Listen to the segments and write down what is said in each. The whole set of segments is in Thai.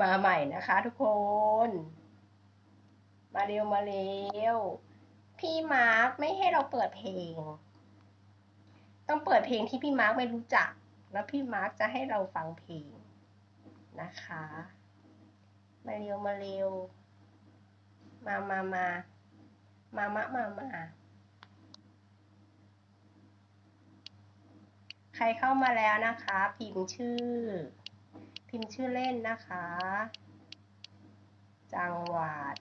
มาใหม่นะคะทุกคน มาเร็วมาเร็ว พี่มาร์คไม่ให้เราเปิดเพลง ต้องเปิดเพลงที่พี่มาร์คไม่รู้จัก แล้วพี่มาร์คจะให้เราฟังเพลงนะคะ มาเร็วมาเร็ว มามามา มามะมามาใครเข้ามาแล้วนะคะ พิมพ์ชื่อ พิมพ์ชื่อเล่นนะคะ จังหวัด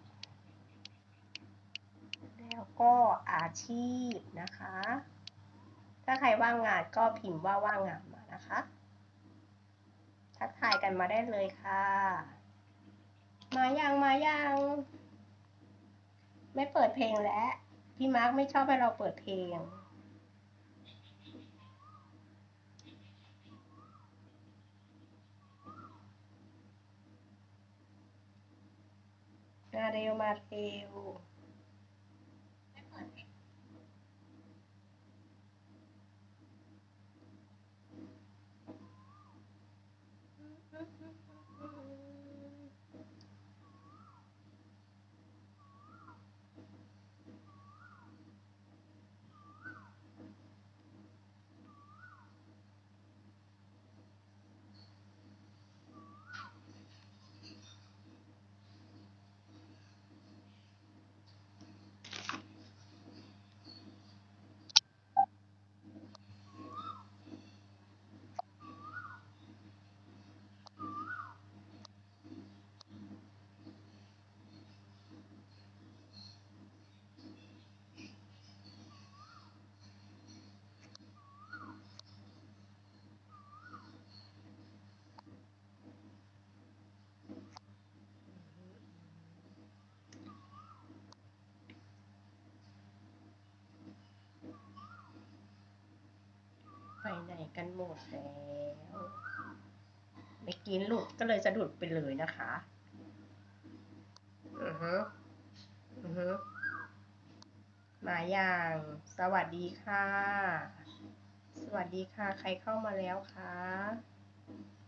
แล้วก็อาชีพนะคะ ถ้าใครว่างงานก็พิมพ์ว่าว่างงานมานะคะ ทักทายกันมาได้เลยค่ะ มายังมายังไม่เปิดเพลงแล้วพี่มาร์คไม่ชอบให้เราเปิดเพลง มา ไปไหนกันหมดแล้วเมื่อกี้หลุดก็เลยจะหลุดไปเลยนะคะอือฮึอือฮึมาอย่างสวัสดีค่ะ สวัสดีค่ะ ใครเข้ามาแล้วคะ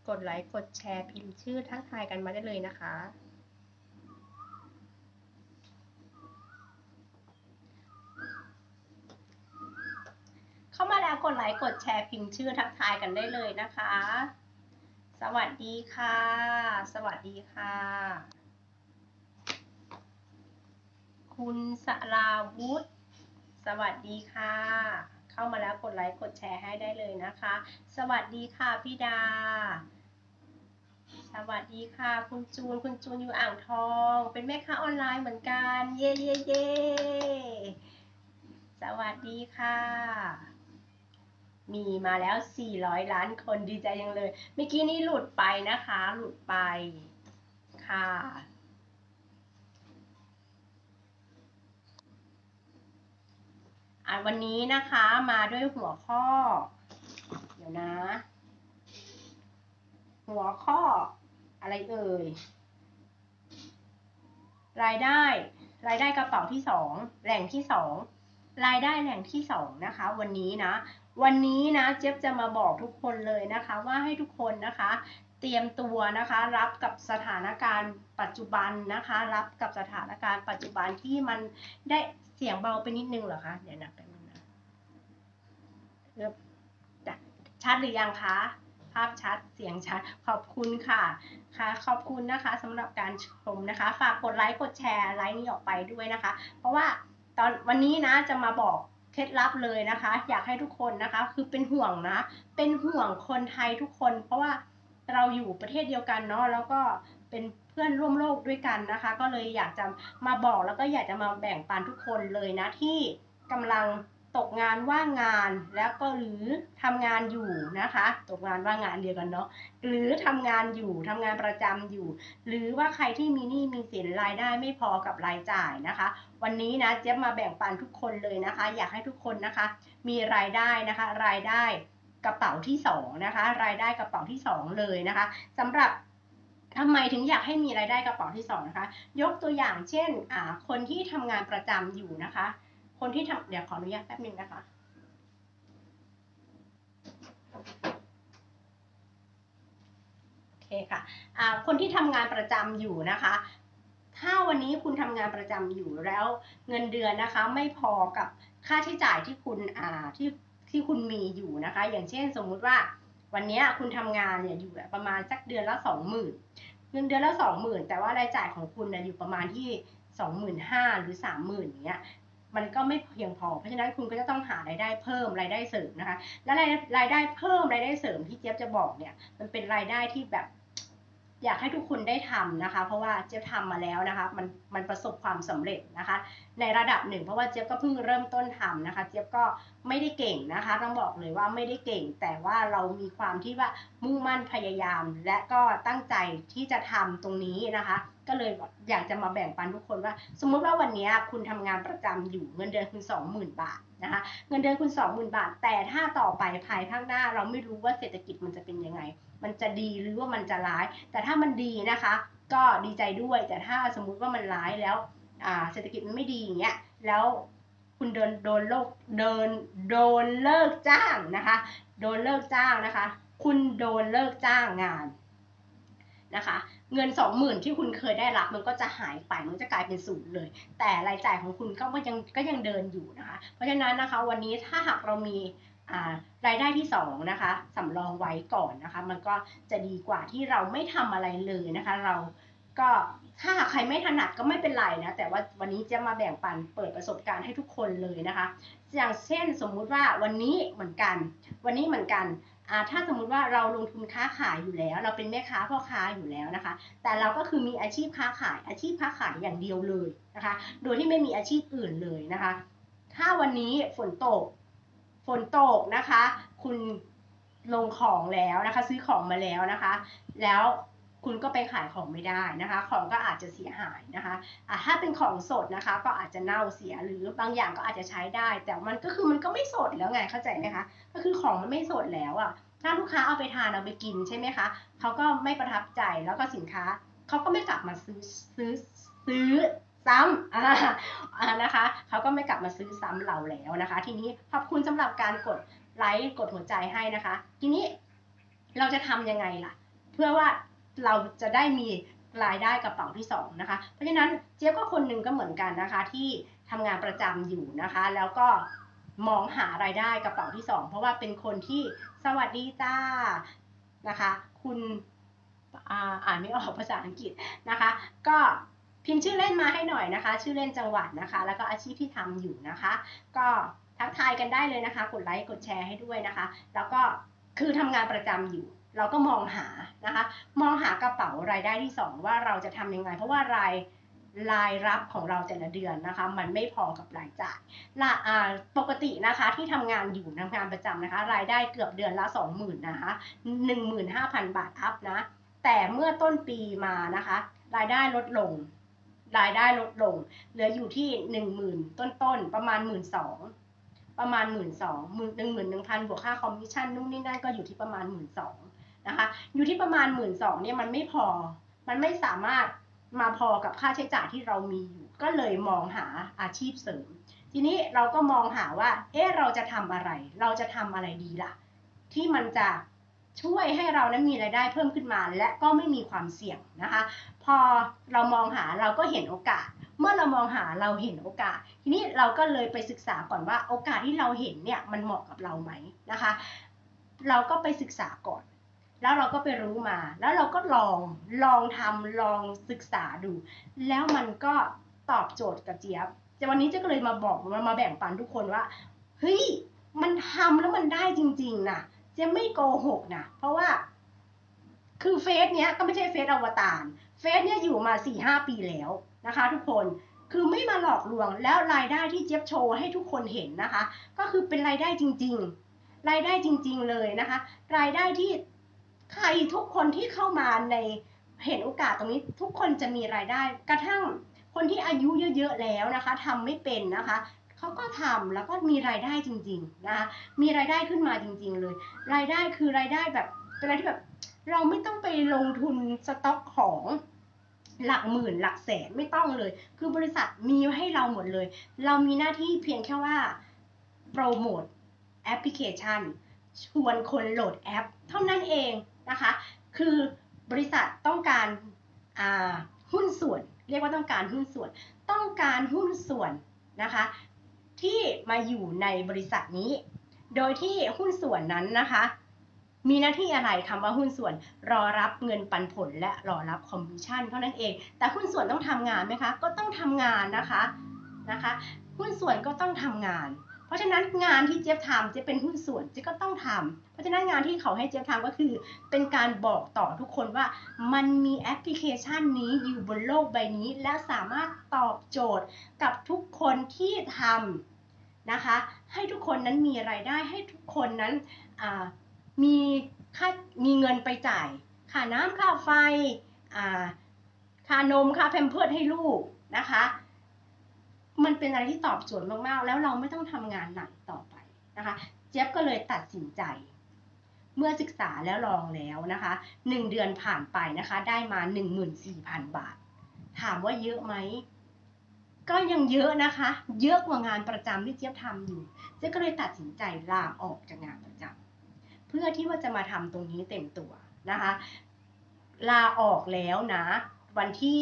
กดไลค์ กดแชร์ พิมพ์ชื่อทักทายกันมาได้เลยนะคะ เข้า มาแล้วกดไลค์กดแชร์พิมพ์ชื่อทักทายกันได้เลยนะคะ สวัสดีค่ะ สวัสดีค่ะ คุณสราวุธ สวัสดีค่ะ เข้ามาแล้วกดไลค์กดแชร์ให้ได้เลยนะคะ สวัสดีค่ะพี่ดา สวัสดีค่ะ คุณจูน คุณจูนอยู่อ่างทอง เป็นแม่ค้าออนไลน์เหมือนกัน เย่เย่เย่สวัสดีค่ะ มีมาแล้ว 400 ล้านคนดีใจยังเลย เมื่อกี้นี้หลุดไปนะคะ หลุดไปค่ะ วันนี้นะคะมาด้วยหัวข้อ เดี๋ยวนะ หัวข้ออะไรเอ่ย รายได้ รายได้กระเป๋าที่สองแหล่งที่สองรายได้แหล่งที่สองนะคะ วันนี้นะ วันนี้นะเจ๊บจะมาบอกทุกคนเลยนะคะว่าให้ทุกคนนะคะ เตรียมตัวนะคะ รับกับสถานการณ์ปัจจุบันนะคะ รับกับสถานการณ์ปัจจุบันที่มันได้เสียงเบาไปนิดนึงเหรอคะเดี๋ยวนะแป๊บนึงนะเริ่มจ้ะชัดหรือยังคะภาพชัด เสียงชัด ขอบคุณค่ะค่ะ ขอบคุณนะคะสำหรับการชมนะคะ ฝากกดไลค์ กดแชร์ไลค์นี้ออกไปด้วยนะคะ เพราะว่าตอนวันนี้นะจะมาบอก เคล็ดลับเลยนะคะ อยากให้ทุกคนนะคะ คือเป็นห่วงนะ เป็นห่วงคนไทยทุกคน เพราะว่าเราอยู่ประเทศเดียวกันเนาะแล้วก็เป็นเพื่อนร่วมโลกด้วยกันนะคะ ก็เลยอยากจะมาบอกแล้วก็อยากจะมาแบ่งปันทุกคนเลยนะที่กำลังตกงานว่างงานแล้วก็หรือทำงานอยู่นะคะ ตกงานว่างงานเดียวกันเนาะหรือทำงานอยู่ทำงานประจำอยู่ หรือว่าใครที่มีหนี้มีสินรายได้ไม่พอกับรายจ่ายนะคะ วันนี้นะเจ๊บมาแบ่งปันทุกคนเลยนะคะ อยากให้ทุกคนนะคะ มีรายได้นะคะ รายได้กระเป๋าที่สองนะคะ รายได้กระเป๋าที่สองเลยนะคะสำหรับทำไมถึงอยากให้มีรายได้กระเป๋าที่สองนะคะ ยกตัวอย่างเช่นอ่าคนที่ทำงานประจำอยู่นะคะ คนที่ทำเดี๋ยวขออนุญาตแป๊บนึงนะคะโอเคเคค่ะอ่าคนที่ทำงานประจำอยู่นะคะ ถ้าวันนี้คุณทำงานประจำอยู่แล้ว เงินเดือนนะคะไม่พอกับค่าใช้จ่ายที่คุณอ่าที่ที่คุณมีอยู่นะคะ อย่างเช่นสมมุติว่าวันนี้คุณทำงานเนี่ยอยู่ประมาณสักเดือนละสองหมื่นเงินเดือนละสองหมื่นแต่ว่ารายจ่ายของคุณเนี่ยอยู่ประมาณที่สองหมื่นห้าหรือสามหมื่นอย่างเงี้ยมันก็ไม่เพียงพอ เพราะฉะนั้นคุณก็จะต้องหารายได้เพิ่มรายได้เสริมนะคะ และรายรายได้เพิ่มรายได้เสริมที่เจี๊ยบจะบอกเนี่ยมันเป็นรายได้ที่แบบ อยากให้ทุกคนได้ทำนะคะ เพราะว่าเจี๊ยบทำมาแล้วนะคะมันมันประสบความสำเร็จนะคะ ในระดับหนึ่งเพราะว่าเจี๊ยบก็เพิ่งเริ่มต้นทำนะคะ เจี๊ยบก็ไม่ได้เก่งนะคะต้องบอกเลยว่าไม่ได้เก่ง แต่ว่าเรามีความที่ว่ามุ่งมั่นพยายาม และก็ตั้งใจที่จะทำตรงนี้นะคะ ก็เลยอยากจะมาแบ่งปันทุกคนว่า สมมุติว่าวันนี้คุณทำงานประจำอยู่เงินเดือนคุณ20,000 บาทนะคะ เงินเดือนคุณ20,000 บาท แต่ถ้าต่อไปภายภาคหน้า เราไม่รู้ว่าเศรษฐกิจมันจะเป็นยังไง มันจะดีหรือว่ามันจะร้าย แต่ถ้ามันดีนะคะ ก็ดีใจด้วย แต่ถ้าสมมุติว่ามันร้ายแล้วอ่าเศรษฐกิจมันไม่ดีอย่างเงี้ย แล้วคุณโดนโดนโลกโดนโดนเลิกจ้างนะคะ โดนเลิกจ้างนะคะ คุณโดนเลิกจ้างงานนะคะเงินสองหมื่นที่คุณเคยได้รับมันก็จะหายไปมันจะกลายเป็นศูนย์เลย แต่รายจ่ายของคุณก็ยังก็ยังเดินอยู่นะคะ เพราะฉะนั้นนะคะวันนี้ถ้าหากเรามี รายได้ที่2นะคะสำรองไว้ก่อนนะคะ มันก็จะดีกว่าที่เราไม่ทำอะไรเลยนะคะ เราก็ถ้าใครไม่ถนัดก็ไม่เป็นไรนะ แต่ว่าวันนี้จะมาแบ่งปันเปิดประสบการณ์ให้ทุกคนเลยนะคะ อย่างเช่นสมมุติว่าวันนี้เหมือนกัน วันนี้เหมือนกันถ้าสมมุติว่าเราลงทุนค้าขายอยู่แล้ว เราเป็นแม่ค้าพ่อค้าอยู่แล้วนะคะ แต่เราก็คือมีอาชีพค้าขาย อาชีพค้าขายอย่างเดียวเลยนะคะ โดยที่ไม่มีอาชีพอื่นเลยนะคะ ถ้าวันนี้ฝนตก ฝนตกนะคะ คุณลงของแล้วนะคะ ซื้อของมาแล้วนะคะ แล้วคุณก็ไปขายของไม่ได้นะคะ ของก็อาจจะเสียหายนะคะะถ้าเป็นของสดนะคะ ก็อาจจะเน่าเสียหรือบางอย่างก็อาจจะใช้ได้ แต่มันก็คือมันก็ไม่สดแล้วไงเข้าใจไหมคะก็คือของมันไม่สดแล้วอะ่ะถ้าลูกค้าเอาไปทานเอาไปกินใช่ไหมคะเขาก็ไม่ประทับใจแล้วก็สินค้าเขาก็ไม่กลับมาซื้อซื้อซื้อ ซ้ำอ่านะคะเขาก็ไม่กลับมาซื้อซ้ำเราแล้วนะคะ ทีนี้ขอบคุณสำหรับการกดไลค์กดหัวใจให้นะคะ ทีนี้เราจะทำยังไงล่ะ เพื่อว่าเราจะได้มีรายได้กระเป๋าที่2นะคะ เพราะฉะนั้นเจี๊ยบก็คนหนึ่งก็เหมือนกันนะคะ ที่ทำงานประจำอยู่นะคะ แล้วก็มองหารายได้กระเป๋าที่ 2 เพราะว่าเป็นคนที่สวัสดีจ้านะคะ คุณอ่านไม่ออกภาษาอังกฤษนะคะ ก็ พิมพ์ชื่อเล่นมาให้หน่อยนะคะ ชื่อเล่นจังหวัดนะคะ แล้วก็อาชีพที่ทำอยู่นะคะ ก็ทักทายกันได้เลยนะคะ กดไลค์กดแชร์ให้ด้วยนะคะ แล้วก็คือทำงานประจำอยู่ เราก็มองหานะคะ มองหากระเป๋ารายได้ที่ 2 ว่าเราจะทำยังไง เพราะว่ารายรายรับของเราแต่ละเดือนนะคะ มันไม่พอกับรายจ่ายละปกตินะคะที่ทำงานอยู่ทำงานประจำนะคะ รายได้เกือบเดือนละ 20,000นะคะ15,000 บาทอัพนะแต่เมื่อต้นปีมานะคะ รายได้ลดลง รายได้ลดลง เหลืออยู่ที่หนึ่งหมื่นต้นๆ ประมาณหมื่นสองประมาณหมื่นสองหมื่นหนึ่งหมื่นหนึ่งพันบวกค่าคอมมิชชั่นนู่นนี่นั่นก็อยู่ที่ประมาณหมื่นสองนะคะอยู่ที่ประมาณหมื่นสองเนี่ยมันไม่พอ มันไม่สามารถมาพอกับค่าใช้จ่ายที่เรามีอยู่ ก็เลยมองหาอาชีพเสริม ทีนี้เราก็มองหาว่า เอ๊ะเราจะทำอะไร เราจะทำอะไรดีล่ะ ที่มันจะ ช่วยให้เรานั้นมีรายได้เพิ่มขึ้นมา และก็ไม่มีความเสี่ยงนะคะ พอเรามองหาเราก็เห็นโอกาส เมื่อเรามองหาเราเห็นโอกาส ทีนี้เราก็เลยไปศึกษาก่อนว่าโอกาสที่เราเห็นเนี่ยมันเหมาะกับเราไหมนะคะ เราก็ไปศึกษาก่อน แล้วเราก็ไปรู้มา แล้วเราก็ลองลองทำลองศึกษาดู แล้วมันก็ตอบโจทย์กับเจี๊ยบแต่วันนี้เจ๊ก็เลยมาบอกมามาแบ่งปันทุกคนว่าเฮ้ยมันทำแล้วมันได้จริงๆนะ เจ๊ไม่โกหกนะเพราะว่า คือเฟซเนี้ยก็ไม่ใช่เฟซอวตารเฟซเนี้ยอยู่มาสี่ห้าปีแล้วนะคะ ทุกคนคือไม่มาหลอกลวงแล้วรายได้ที่เจี๊ยบโชว์ให้ทุกคนเห็นนะคะ ก็คือเป็นรายได้จริง ๆ รายได้จริง ๆ เลยนะคะ รายได้ที่ใครทุกคนที่เข้ามาในเห็นโอกาสตรงนี้ทุกคนจะมีรายได้กระทั่งคนที่อายุเยอะๆแล้วนะคะทำไม่เป็นนะคะ เขาก็ทำแล้วก็มีรายได้จริง ๆ นะคะมีรายได้ขึ้นมาจริง ๆ เลย รายได้คือรายได้แบบเป็นอะไรที่แบบเราไม่ต้องไปลงทุนสต็อกของหลักหมื่นหลักแสนไม่ต้องเลย คือบริษัทมีให้เราหมดเลย เรามีหน้าที่เพียงแค่ว่าโปรโมทแอปพลิเคชัน ชวนคนโหลดแอป เท่านั้นเองนะคะ คือบริษัทต้องการาหุ้นส่วน เรียกว่าต้องการหุ้นส่วน ต้องการหุ้นส่วนนะคะ ที่มาอยู่ในบริษัทนี้ โดยที่หุ้นส่วนนั้นนะคะ มีหน้าที่อะไรคำว่าหุ้นส่วนรอรับเงินปันผลและรอรับคอมมิชชั่นเท่านั้นเอง แต่หุ้นส่วนต้องทำงานไหมคะ ก็ต้องทำงานนะคะนะคะ หุ้นส่วนก็ต้องทำงานเพราะฉะนั้นงานที่เจี๊ยบทำเจี๊ยบเป็นหุ้นส่วนเจี๊ยบก็ต้องทำเพราะฉะนั้นงานที่เขาให้เจี๊ยบทำก็คือ เป็นการบอกต่อทุกคนว่า มันมีแอปพลิเคชันนี้อยู่บนโลกใบนี้ และสามารถตอบโจทย์กับทุกคนที่ทำ นะคะ ให้ทุกคนนั้นมีไรายได้ให้ทุกคนนั้นมีค่ามีเงินไปจ่ายค่าน้ำค่าไฟค่านมค่าแพมเพิร์ดให้ลูกนะคะ มันเป็นอะไรที่ตอบโจทย์มากๆ แล้วเราไม่ต้องทำงานหนักต่อไปนะคะเจี๊ยบก็เลยตัดสินใจเมื่อศึกษาแล้วลองแล้วนะคะหนึ่งเดือนผ่านไปนะคะ ได้มาหนึ่งหมื่นสี่พันบาท ถามว่าเยอะไหม ก็ยังเยอะนะคะ เยอะกว่างานประจำที่เจี๊ยบทำอยู่ เจี๊ยบก็เลยตัดสินใจลาออกจากงานประจำเพื่อที่ว่าจะมาทำตรงนี้เต็มตัวนะคะ ลาออกแล้วนะ วันที่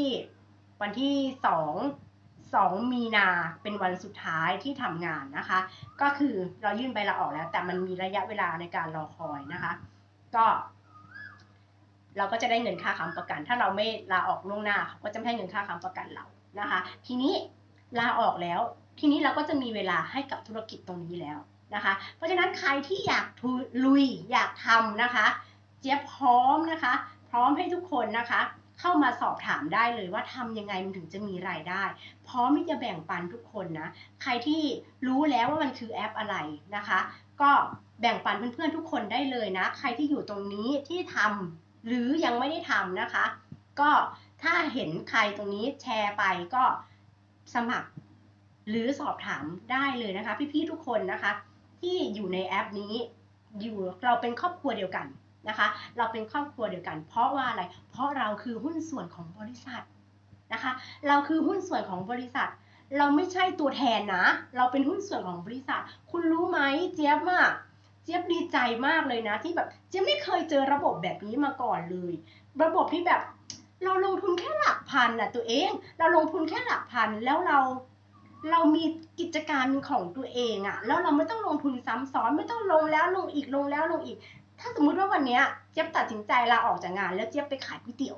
วันที่สองสองมีนาเป็นวันสุดท้ายที่ทำงานนะคะ ก็คือเรายื่นใบลาออกแล้ว แต่มันมีระยะเวลาในการรอคอยนะคะ ก็เราก็จะได้เงินค่าค้ำประกัน ถ้าเราไม่ลาออกล่วงหน้าเขาก็จะไม่ให้เงินค่าค้ำประกันเรา นะคะ ทีนี้ลาออกแล้ว ทีนี้เราก็จะมีเวลาให้กับธุรกิจตรงนี้แล้วนะคะ เพราะฉะนั้นใครที่อยากทุลุยอยากทำนะคะ เจี๊ยบพร้อมนะคะ พร้อมให้ทุกคนนะคะ เข้ามาสอบถามได้เลยว่าทำยังไงมันถึงจะมีรายได้ พร้อมที่จะแบ่งปันทุกคนนะ ใครที่รู้แล้วว่ามันคือแอปอะไรนะคะ ก็แบ่งปันเพื่อนๆทุกคนได้เลยนะ ใครที่อยู่ตรงนี้ที่ทำหรือยังไม่ได้ทำนะคะ ก็ ถ้าเห็นใครตรงนี้แชร์ไปก็สมัครหรือสอบถามได้เลยนะคะ พี่ๆทุกคนนะคะ ที่อยู่ในแอปนี้อยู่เราเป็นครอบครัวเดียวกันนะคะ เราเป็นครอบครัวเดียวกัน เพราะว่าอะไร เพราะเราคือหุ้นส่วนของบริษัทนะคะ เราคือหุ้นส่วนของบริษัท เราไม่ใช่ตัวแทนนะ เราเป็นหุ้นส่วนของบริษัท คุณรู้ไหมเจี๊ยบอะเจี๊ยบดีใจมากเลยนะที่แบบเจี๊ยบไม่เคยเจอระบบแบบนี้มาก่อนเลย ระบบที่แบบ เราลงทุนแค่หลักพันน่ะตัวเอง เราลงทุนแค่หลักพันแล้วเราเรามีกิจการของตัวเองอะแล้วเราไม่ต้องลงทุนซ้ำซ้อนไม่ต้องลงแล้วลงอีกลงแล้วลงอีก ถ้าสมมุติว่าวันเนี้ยเจ๊ยบตัดสินใจลาออกจากงาน แล้วเจ๊ยบไปขายก๋วยเตี๋ยว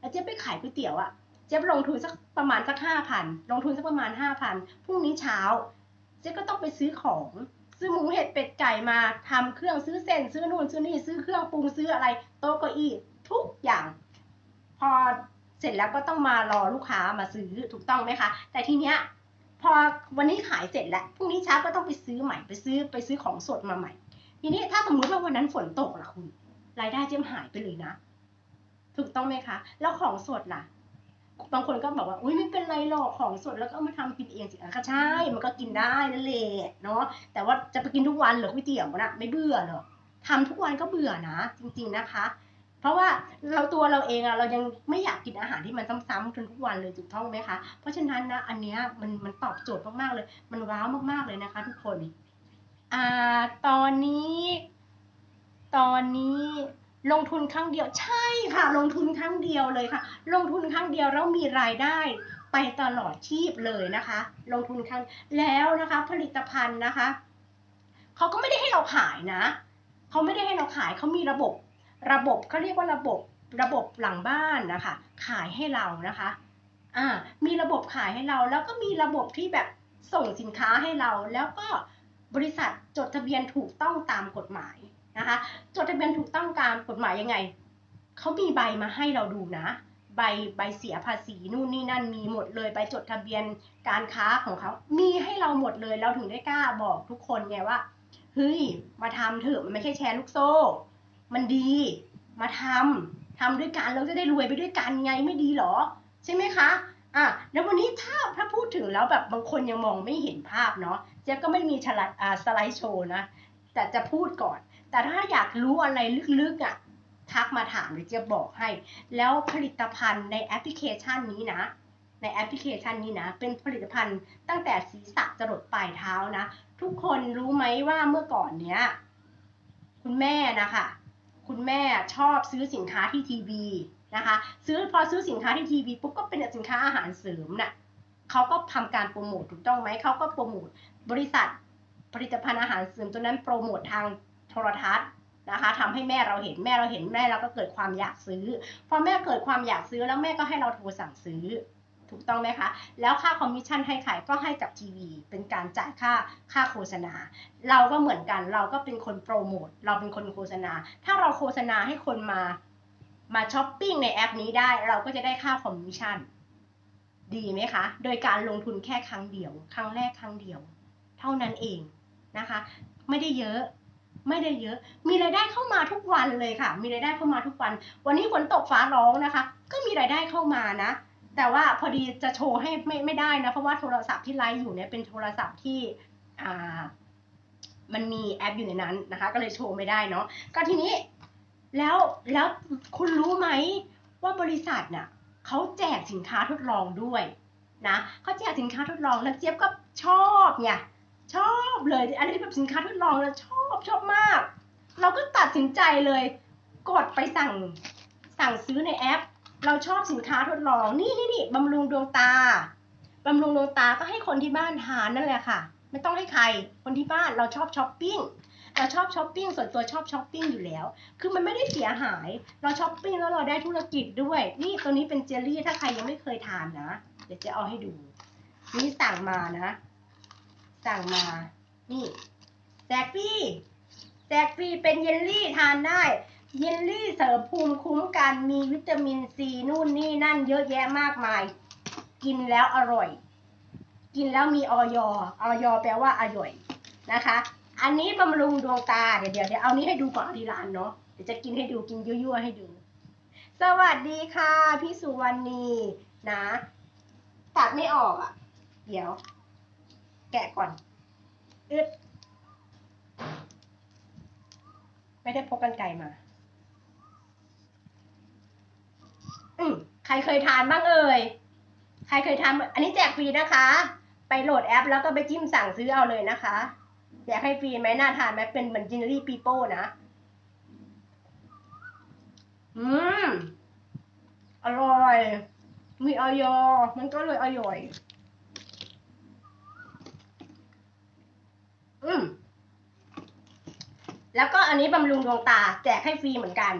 แล้วเจ๊ยบไปขายก๋วยเตี๋ยวอะเจ๊ยบลงทุนสักประมาณสักห้าพันลงทุนสักประมาณห้าพันพรุ่งนี้เช้า เจ๊ก็ต้องไปซื้อของซื้อหมูเห็ดเป็ดไก่มาทำเครื่องซื้อเส้น ซื้อนู่นซื้อนี่ซื้อเครื่องปรุงซื้ออะไรโต๊ะเก้าอี้ทุกอย่าง พอเสร็จแล้วก็ต้องมารอลูกค้ามาซื้อถูกต้องไหมคะ แต่ทีเนี้ยพอวันนี้ขายเสร็จแล้วพรุ่งนี้เช้าก็ต้องไปซื้อใหม่ไปซื้อไปซื้อของสดมาใหม่ ทีนี้ถ้าสมมุติว่าวันนั้นฝนตกล่ะคุณ รายได้เจมหายไปเลยนะ ถูกต้องไหมคะ แล้วของสดล่ะบางคนก็บอกว่าอุ้ยไม่เป็นไรหรอกของสดแล้วก็เอามาทำกินเองสิอะก็ใช่ มันก็กินได้นั่นแหละเนาะแต่ว่าจะไปกินทุกวันเหรอก๋วยเตี๋ยวนะไม่เบื่อเหรอทำทุกวันก็เบื่อนะ จริง ๆนะคะ เพราะว่าเราตัวเราเองอะเรายังไม่อยากกินอาหารที่มันซ้ำๆจนทุกวันเลยถูกต้องไหมคะ เพราะฉะนั้นนะอันเนี้ยมันมันตอบโจทย์มากๆเลย มันว้าวมากๆเลยนะคะทุกคนอ่าตอนนี้ ตอนนี้ลงทุนครั้งเดียวใช่ค่ะ ลงทุนครั้งเดียวเลยค่ะ ลงทุนครั้งเดียวแล้วมีรายได้ไปตลอดชีพเลยนะคะ ลงทุนครั้งแล้วนะคะ ผลิตภัณฑ์นะคะเขาก็ไม่ได้ให้เราขายนะเขาไม่ได้ให้เราขายเขามีระบบ ระบบเขาเรียกว่าระบบระบบหลังบ้านนะคะ ขายให้เรานะคะอ่ามีระบบขายให้เราแล้วก็มีระบบที่แบบส่งสินค้าให้เรา แล้วก็บริษัทจดทะเบียนถูกต้องตามกฎหมายนะคะ จดทะเบียนถูกต้องตามกฎหมายยังไงเขามีใบมาให้เราดูนะ ใบใบเสียภาษีนู่นนี่นั่นมีหมดเลยใบจดทะเบียนการค้าของเขา มีให้เราหมดเลยเราถึงได้กล้าบอกทุกคนไงว่าเฮ้ยมาทำเถอะมันไม่ใช่แชร์ลูกโซ่ มันดีมาทำทำด้วยกันเราจะได้รวยไปด้วยกันไงไม่ดีหรอ ใช่ไหมคะอะแล้ววันนี้ถ้าถ้าพูดถึงแล้วแบบบางคนยังมองไม่เห็นภาพเนาะเจ๊ก็ไม่มีฉลัดอ่าสไลด์โชว์นะแต่จะพูดก่อน แต่ถ้าอยากรู้อะไรลึกๆอะทักมาถามเดี๋ยวเจะบอกให้ แล้วผลิตภัณฑ์ในแอปพลิเคชันนี้นะ ในแอปพลิเคชันนี้นะ เป็นผลิตภัณฑ์ตั้งแต่ศีรษะจรดปลายเท้านะ ทุกคนรู้ไหมว่าเมื่อก่อนเนี้ย คุณแม่นะคะ คุณแม่ชอบซื้อสินค้าที่ทีวีนะคะ ซื้อพอซื้อสินค้าที่ทีวีปุ๊บก็เป็นสินค้าอาหารเสริมน่ะเขาก็ทำการโปรโมทถูกต้องไหมเขาก็โปรโมทบริษัทผลิตภัณฑ์อาหารเสริมตัวนั้นโปรโมททางโทรทัศน์นะคะทำให้แม่เราเห็นแม่เราเห็นแม่เราก็เกิดความอยากซื้อ พอแม่เกิดความอยากซื้อแล้วแม่ก็ให้เราโทรสั่งซื้อ ถูกต้องไหมคะ แล้วค่าคอมมิชชั่นให้ใครก็ให้กับทีวีเป็นการจ่ายค่าค่าโฆษณา เราก็เหมือนกันเราก็เป็นคนโปรโมทเราเป็นคนโฆษณา ถ้าเราโฆษณาให้คนมามาช้อปปิ้งในแอปนี้ได้ เราก็จะได้ค่าคอมมิชชั่นดีไหมคะ โดยการลงทุนแค่ครั้งเดียว ครั้งแรกครั้งเดียว เท่านั้นเองนะคะ ไม่ได้เยอะไม่ได้เยอะ มีรายได้เข้ามาทุกวันเลยค่ะ มีรายได้เข้ามาทุกวัน วันนี้ฝนตกฟ้าร้องนะคะ ก็มีรายได้เข้ามานะ แต่ว่าพอดีจะโชว์ให้ไม่ไม่ได้นะ เพราะว่าโทรศัพท์ที่ไลฟ์อยู่เนี่ยเป็นโทรศัพท์ที่อ่ามันมีแอปอยู่ในนั้นนะคะ ก็เลยโชว์ไม่ได้เนาะก็ทีนี้แล้วแล้วคุณรู้ไหมว่าบริษัทน่ะเขาแจกสินค้าทดลองด้วยนะเขาแจกสินค้าทดลองแล้วเจี๊ยบก็ชอบไงชอบเลยอันนี้แบบสินค้าทดลองแล้วชอบชอบมาก เราก็ตัดสินใจเลย กดไปสั่งสั่งซื้อในแอป เราชอบสินค้าทดลอง นี่นี่นี่บำรุงดวงตาบำรุงดวงตาก็ให้คนที่บ้านทานนั่นแหละค่ะ ไม่ต้องให้ใคร คนที่บ้านเราชอบช้อปปิ้งเราชอบช้อปปิ้งส่วนตัวชอบช้อปปิ้งอยู่แล้ว คือมันไม่ได้เสียหาย เราช้อปปิ้งแล้วเราได้ธุรกิจด้วย นี่ตัวนี้เป็นเจลลี่ถ้าใครยังไม่เคยทานนะ เดี๋ยวจะเอาให้ดู นี่สั่งมานะ สั่งมา นี่แจกฟรีแจกฟรีเป็นเยลลี่ทานได้ เยลลี่เสริมภูมิคุ้มกันมีวิตามินซีนู่นนี่นั่นเยอะแยะมากมาย กินแล้วอร่อย กินแล้วมีออยออยแปลว่าอร่อยนะคะ อันนี้บำรุงดวงตาเดี๋ยวเดี๋ยวเดี๋ยวเอานี้ให้ดูก่อนเอาทีละอันเนาะเดี๋ยวจะกินให้ดูกินยั่วๆให้ดู สวัสดีค่ะ พี่สุวรรณีนะ ตัดไม่ออกอะ เดี๋ยว แกะก่อนอึดไม่ได้พกกันไกลมา อืม ใครเคยทานบ้างเอ่ย ใครเคยทาน อันนี้แจกฟรีนะคะ ไปโหลดแอป แล้วก็ไปจิ้มสั่งซื้อเอาเลยนะคะ แจกให้ฟรีไหมน่าทานไหมเป็นเหมือนจินเนอรี่ปีโป้นะ อืม อร่อย มีออยอมันก็เลยอร่อย อืมแล้วก็อันนี้บำรุงดวงตา แจกให้ฟรีเหมือนกัน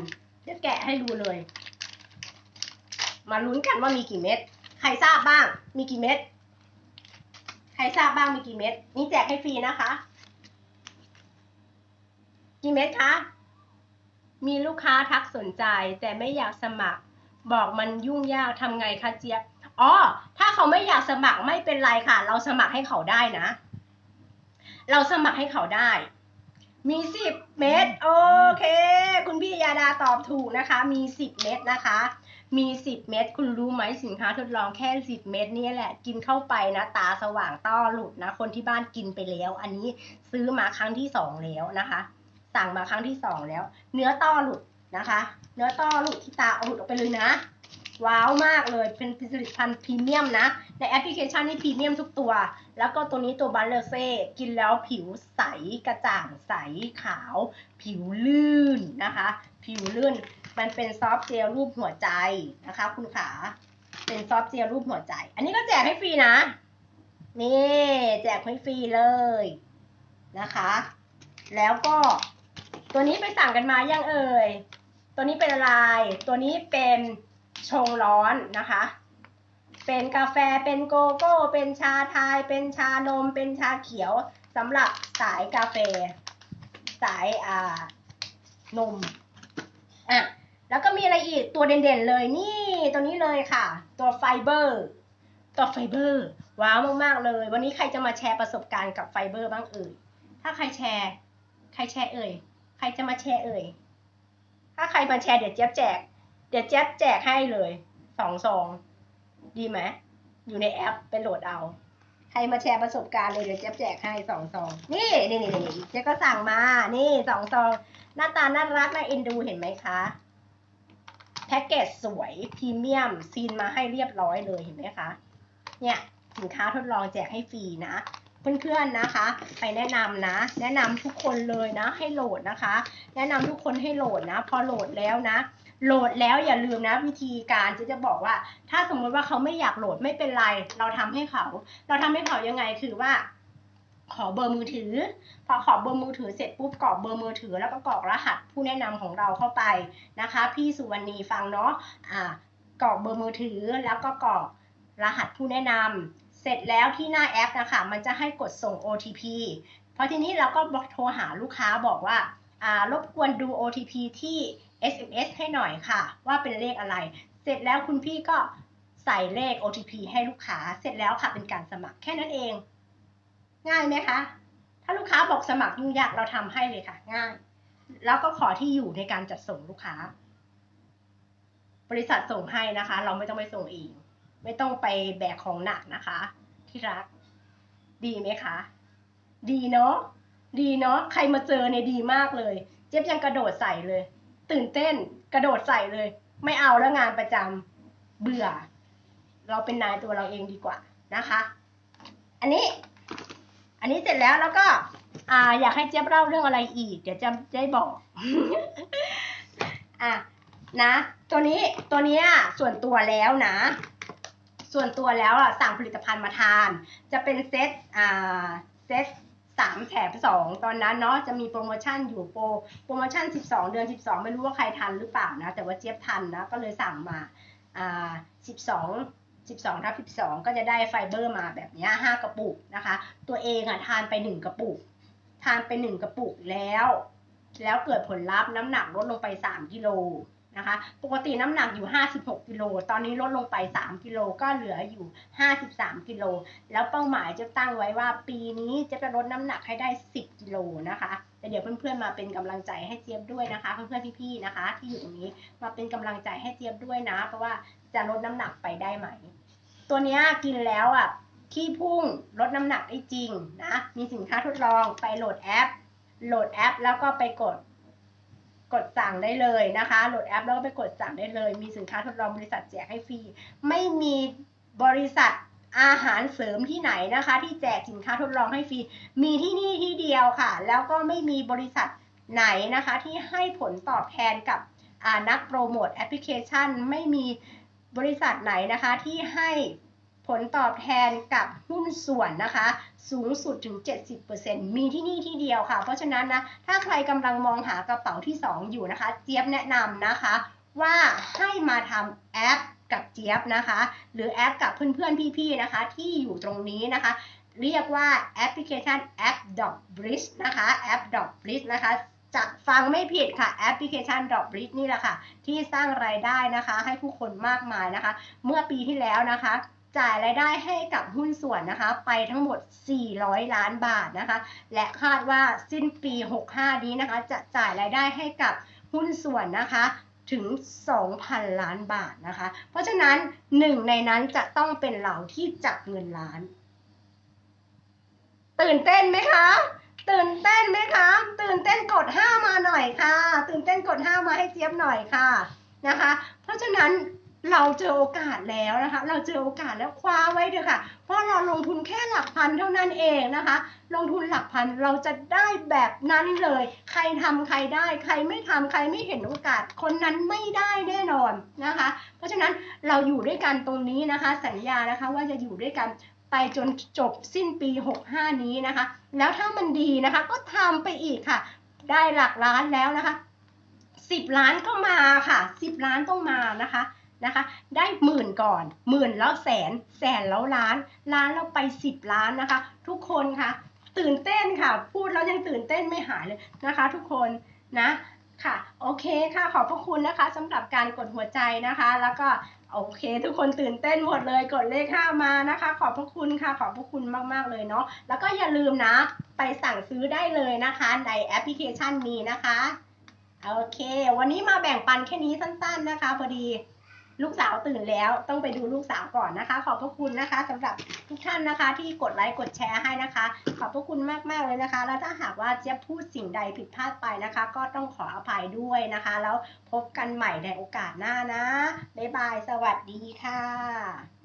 จะแกะให้ดูเลย มาลุ้นกันว่ามีกี่เม็ด ใครทราบบ้าง มีกี่เม็ด ใครทราบบ้างมีกี่เม็ด นี่แจกให้ฟรีนะคะ กี่เม็ดคะ มีลูกค้าทักสนใจแต่ไม่อยากสมัคร บอกมันยุ่งยากทำไงคะเจี๊ยบ อ๋อ ถ้าเขาไม่อยากสมัครไม่เป็นไรค่ะ เราสมัครให้เขาได้นะ เราสมัครให้เขาได้ มีสิบเม็ด โอเค คุณพี่ยาดาตอบถูกนะคะ มีสิบเม็ดนะคะ มีสิบเม็ดคุณรู้ไหมสินค้าทดลองแค่สิบเม็ดนี่แหละ กินเข้าไปนะตาสว่างต้อหลุดนะ คนที่บ้านกินไปแล้ว อันนี้ซื้อมาครั้งที่สองแล้วนะคะ สั่งมาครั้งที่สองแล้ว เนื้อต้อหลุดนะคะ เนื้อต้อหลุดที่ตาเอาหลุดออกไปเลยนะ ว้าวมากเลยเป็นผลิตภัณฑ์พรีเมียมนะ ในแอปพลิเคชันนี่พรีเมียมทุกตัว แล้วก็ตัวนี้ตัวบัลเลอร์เซ่กินแล้วผิวใสกระจ่างใสขาว ผิวลื่นนะคะ ผิวลื่น มันเป็นซอฟต์เจลรูปหัวใจนะคะ คุณขาเป็นซอฟต์เจลรูปหัวใจ อันนี้ก็แจกให้ฟรีนะ นี่แจกให้ฟรีเลยนะคะ แล้วก็ ตัวนี้ไปสั่งกันมายังเอ่ย ตัวนี้เป็นอะไร ตัวนี้เป็นชงร้อนนะคะ เป็นกาแฟ เป็นโกโก้ เป็นชาไทย เป็นชานม เป็นชาเขียวสำหรับสายกาแฟ สายอ่านมอะ แล้วก็มีอะไรอีกตัวเด่นๆเลยนี่ตัวนี้เลยค่ะ ตัวไฟเบอร์ตัวไฟเบอร์ว้าวมากๆเลย วันนี้ใครจะมาแชร์ประสบการณ์กับไฟเบอร์บ้างเอ่ยถ้าใครแชร์ ใครแชร์เอ่ยใครจะมาแชร์เอ่ยถ้าใครมาแชร์เดี๋ยวเจ๊บแจก เดี๋ยวเจ๊บแจกให้เลยสองซองดีไหมอยู่ในแอปไปโหลดเอา ใครมาแชร์ประสบการณ์เลยเดี๋ยวเจ๊บแจกให้สองซองนี่นี่นี่เจ๊ก็สั่งมานี่สองซองหน้าตาน่ารักน่าเอ็นดูเห็นไหมคะ แพ็กเกจสวยพรีเมียมซีนมาให้เรียบร้อยเลยเห็นไหมคะเนี่ยสินค้าทดลองแจกให้ฟรีนะเพื่อนๆนะคะ ไปแนะนำนะ แนะนำทุกคนเลยนะ ให้โหลดนะคะ แนะนำทุกคนให้โหลดนะ พอโหลดแล้วนะ โหลดแล้วอย่าลืมนะ วิธีการจะจะบอกว่า ถ้าสมมติว่าเขาไม่อยากโหลดไม่เป็นไร เราทำให้เขา เราทำให้เขายังไงคือว่า ขอเบอร์มือถือ พอขอเบอร์มือถือเสร็จปุ๊บกรอกเบอร์มือถือ แล้วก็กรอกรหัสผู้แนะนำของเราเข้าไปนะคะ พี่สุวรรณีฟังเนาะอ่ากรอกเบอร์มือถือแล้วก็กรอกรหัสผู้แนะนำเสร็จแล้วที่หน้าแอปนะคะมันจะให้กดส่ง OTP พอทีนี้เราก็โทรหาลูกค้าบอกว่าอ่ารบกวนดู OTP ที่ SMS ให้หน่อยค่ะ ว่าเป็นเลขอะไร เสร็จแล้วคุณพี่ก็ใส่เลข OTP ให้ลูกค้า เสร็จแล้วค่ะเป็นการสมัครแค่นั้นเอง ง่ายไหมคะ ถ้าลูกค้าบอกสมัครยุ่งยากเราทำให้เลยค่ะ ง่าย แล้วก็ขอที่อยู่ในการจัดส่งลูกค้า บริษัทส่งให้นะคะ เราไม่ต้องไปส่งเองไม่ต้องไปแบกของหนักนะคะ ที่รัก ดีไหมคะ ดีเนาะดีเนาะใครมาเจอเนี่ยดีมากเลย เจ๊บยังกระโดดใส่เลย ตื่นเต้นกระโดดใส่เลย ไม่เอาแล้วงานประจำเบื่อ เราเป็นนายตัวเราเองดีกว่านะคะ อันนี้ อันนี้เสร็จแล้วแล้วก็ อ่า อยากให้เจี๊ยบเล่าเรื่องอะไรอีก เดี๋ยวจะได้บอก อะนะ ตัวนี้ตัวเนี้ยส่วนตัวแล้วนะ ส่วนตัวแล้วอะสั่งผลิตภัณฑ์มาทาน จะเป็นเซตอ่าเซตสามแถมสองตอนนั้นเนาะจะมีโปรโมชั่นอยู่โปรโปรโมชั่น 12 เดือน 12 ไม่รู้ว่าใครทันหรือเปล่านะ แต่ว่าเจี๊ยบทันนะ ก็เลยสั่งมาอ่า12 12ทับ12 ก็จะได้ไฟเบอร์มาแบบนี้ 5 กระปุกนะคะ ตัวเองอะทานไป 1 กระปุก ทานไป 1 กระปุกแล้ว แล้วเกิดผลลัพธ์น้ำหนักลดลงไป 3 กิโลนะคะ ปกติน้ำหนักอยู่ 56 กิโล ตอนนี้ลดลงไป 3 กิโล ก็เหลืออยู่ 53 กิโล แล้วเป้าหมายจะตั้งไว้ว่าปีนี้จะจะลดน้ำหนักให้ได้ 10 กิโลนะคะ แต่เดี๋ยวเพื่อนๆมาเป็นกำลังใจให้เจี๊ยบด้วยนะคะ เพื่อนๆพี่ๆนะคะ ที่อยู่ตรงนี้มาเป็นกำลังใจให้เจี๊ยบด้วยนะ เพราะว่าจะลดน้ำหนักไปได้ไหม ตัวนี้กินแล้วอะขี้พุ่งลดน้ำหนักได้จริงนะมีสินค้าทดลองไปโหลดแอป โหลดแอป แล้วก็ไปกด กดสั่งได้เลยนะคะ โหลดแอปแล้วก็ไปกดสั่งได้เลย มีสินค้าทดลองบริษัทแจกให้ฟรี ไม่มีบริษัทอาหารเสริมที่ไหนนะคะ ที่แจกสินค้าทดลองให้ฟรี มีที่นี่ที่เดียวค่ะ แล้วก็ไม่มีบริษัทไหนนะคะ ที่ให้ผลตอบแทนกับนักโปรโมทแอปพลิเคชันไม่มี บริษัทไหนนะคะที่ให้ผลตอบแทนกับหุ้นส่วนนะคะ สูงสุดถึง 70%มีที่นี่ที่เดียวค่ะ เพราะฉะนั้นนะถ้าใครกำลังมองหากระเป๋าที่ 2 อยู่นะคะ เจี๊ยบแนะนำนะคะ ว่าให้มาทำแอปกับเจี๊ยบนะคะ หรือแอปกับเพื่อนๆพี่ๆนะคะ ที่อยู่ตรงนี้นะคะ เรียกว่าแอปพลิเคชัน App Dot Bridge นะคะ App Dot Bridge นะคะ จะฟังไม่ผิดค่ะแอปพลิเคชัน Dot Bridge นี่แหละค่ะ ที่สร้างรายได้นะคะ ให้ผู้คนมากมายนะคะ เมื่อปีที่แล้วนะคะ จ่ายรายได้ให้กับหุ้นส่วนนะคะ ไปทั้งหมด 400 ล้านบาทนะคะ และคาดว่าสิ้นปี 65 นี้นะคะ จะจ่ายรายได้ให้กับหุ้นส่วนนะคะถึง 2,000 ล้านบาทนะคะ เพราะฉะนั้นหนึ่งในนั้นจะต้องเป็นเราที่จับเงินล้าน ตื่นเต้นไหมคะ ตื่นเต้นไหมคะ ตื่นเต้นกด5มาหน่อยค่ะ ตื่นเต้นกด5มาให้เจี๊ยบหน่อยค่ะนะคะ เพราะฉะนั้นเราเจอโอกาสแล้วนะคะ เราเจอโอกาสแล้วคว้าไว้เถอะค่ะ เพราะเราลงทุนแค่หลักพันเท่านั้นเองนะคะ ลงทุนหลักพันเราจะได้แบบนั้นเลย ใครทำใครได้ ใครไม่ทำใครไม่เห็นโอกาส คนนั้นไม่ได้แน่นอนนะคะ เพราะฉะนั้นเราอยู่ด้วยกันตรงนี้นะคะ สัญญานะคะว่าจะอยู่ด้วยกัน ไปจนจบสิ้นปี 65 นี้นะคะ แล้วถ้ามันดีนะคะก็ทำไปอีกค่ะ ได้หลักล้านแล้วนะคะ 10 ล้านก็มาค่ะ 10 ล้านต้องมานะคะนะคะ ได้หมื่นก่อนหมื่นแล้วแสนแสนแล้วล้านล้านแล้วไป 10 ล้านนะคะ ทุกคนค่ะตื่นเต้นค่ะ พูดแล้วยังตื่นเต้นไม่หายเลยนะคะ ทุกคนนะค่ะ โอเคค่ะ ขอบพระคุณนะคะสำหรับการกดหัวใจนะคะ แล้วก็ โอเค ทุกคนตื่นเต้นหมดเลยกดเลขห้ามานะคะ ขอบพระคุณค่ะขอบพระคุณมากๆเลยเนาะแล้วก็อย่าลืมนะไปสั่งซื้อได้เลยนะคะ ในแอปพลิเคชันนี้นะคะโอเค วันนี้มาแบ่งปันแค่นี้สั้น ๆนะคะพอดี ลูกสาวตื่นแล้วต้องไปดูลูกสาวก่อนนะคะ ขอบพระคุณนะคะสำหรับทุกท่านนะคะ ที่กดไลค์กดแชร์ให้นะคะ ขอบพระคุณมากๆเลยนะคะ แล้วถ้าหากว่าเจะพูดสิ่งใดผิดพลาดไปนะคะ ก็ต้องขออภัยด้วยนะคะ แล้วพบกันใหม่ในโอกาสหน้านะบ๊ายบายสวัสดีค่ะ